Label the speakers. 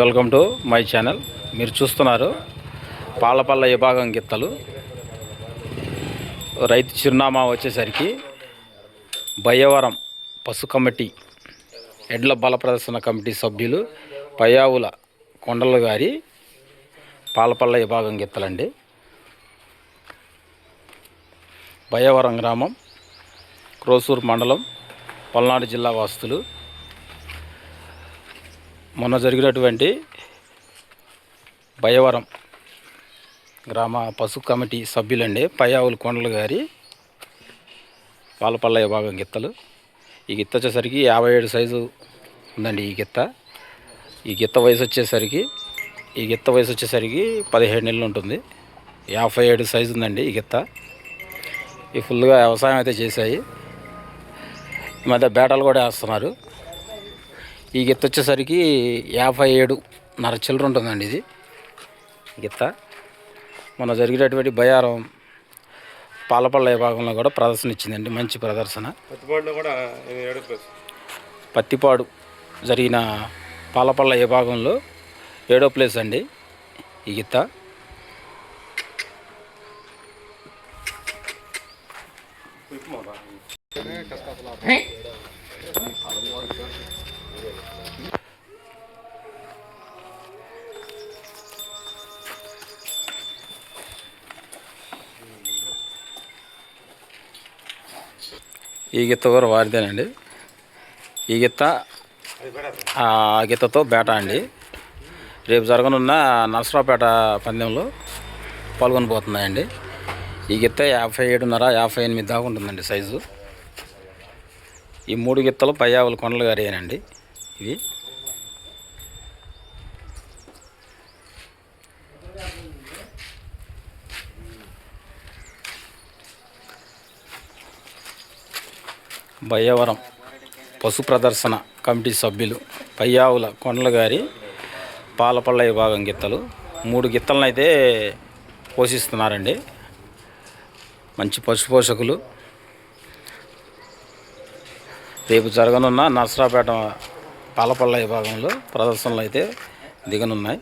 Speaker 1: Welcome to my channel. మీరు చూస్తున్నారు పాలపల్ల విభాగం గిత్తలు. రైతు చిరునామా వచ్చేసరికి బయ్యవరం పశు కమిటీ ఎడ్ల బల ప్రదర్శన కమిటీ సభ్యులు పయావుల కొండల గారి పాలపల్ల విభాగం గిత్తలండి. బయ్యవరం గ్రామం క్రోసూరు మండలం పల్నాడు జిల్లా వాస్తులు మొన్న జరిగినటువంటి భయవరం గ్రామ పశు కమిటీ సభ్యులండి పయ్యావుల కొండలు గారి పాలపల్లయ్య విభాగం గిత్తలు. ఈ గిత్త వచ్చేసరికి యాభై ఏడు సైజు ఉందండి ఈ గిత్త. ఈ గిత్త వయసు వచ్చేసరికి ఈ గిత్త వయసు వచ్చేసరికి పదిహేడు నెలలు ఉంటుంది. యాభై ఏడు సైజు ఉందండి ఈ గిత్త. ఈ ఫుల్గా వ్యవసాయం అయితే చేశాయి. ఈ మధ్య బేటలు కూడా వేస్తున్నారు. ఈ గిత్త వచ్చేసరికి యాభై ఏడు నర చిల్లర ఉంటుందండి ఇది. గిత్త. మొన్న జరిగేటటువంటి బయారం పాలపల్ల విభాగంలో కూడా ప్రదర్శన ఇచ్చిందండి. మంచి ప్రదర్శన.
Speaker 2: పత్తిపాడులో కూడా ఎనిమిది ఏడు ప్లస్
Speaker 1: పత్తిపాడు జరిగిన పాలపల్ల విభాగంలో ఏడో ప్లేస్ అండి ఈ గిత్త. ఈ గిత్త కూడా వారిదేనండి ఈ గిత్త ఆ గిత్తతో బేట అండి. రేపు జరగనున్న నరసరావుపేట పందెంలో పాల్గొనబోతున్నాయండి ఈ గిత్త యాభై ఏడున్నర యాభై ఎనిమిది దాకా ఉంటుందండి సైజు. ఈ మూడు గిత్తలు పయ్యావుల కొండలు గారేనండి. ఇవి బయ్యవరం పశు ప్రదర్శన కమిటీ సభ్యులు పయ్యావుల కొండల గారి పాలపల్ల విభాగం గిత్తలు. మూడు గిత్తలను అయితే పోషిస్తున్నారండి. మంచి పశు పోషకులు. రేపు జరగనున్న నర్సరాపేట పాలపల్ల విభాగంలో ప్రదర్శనలు అయితే దిగనున్నాయి.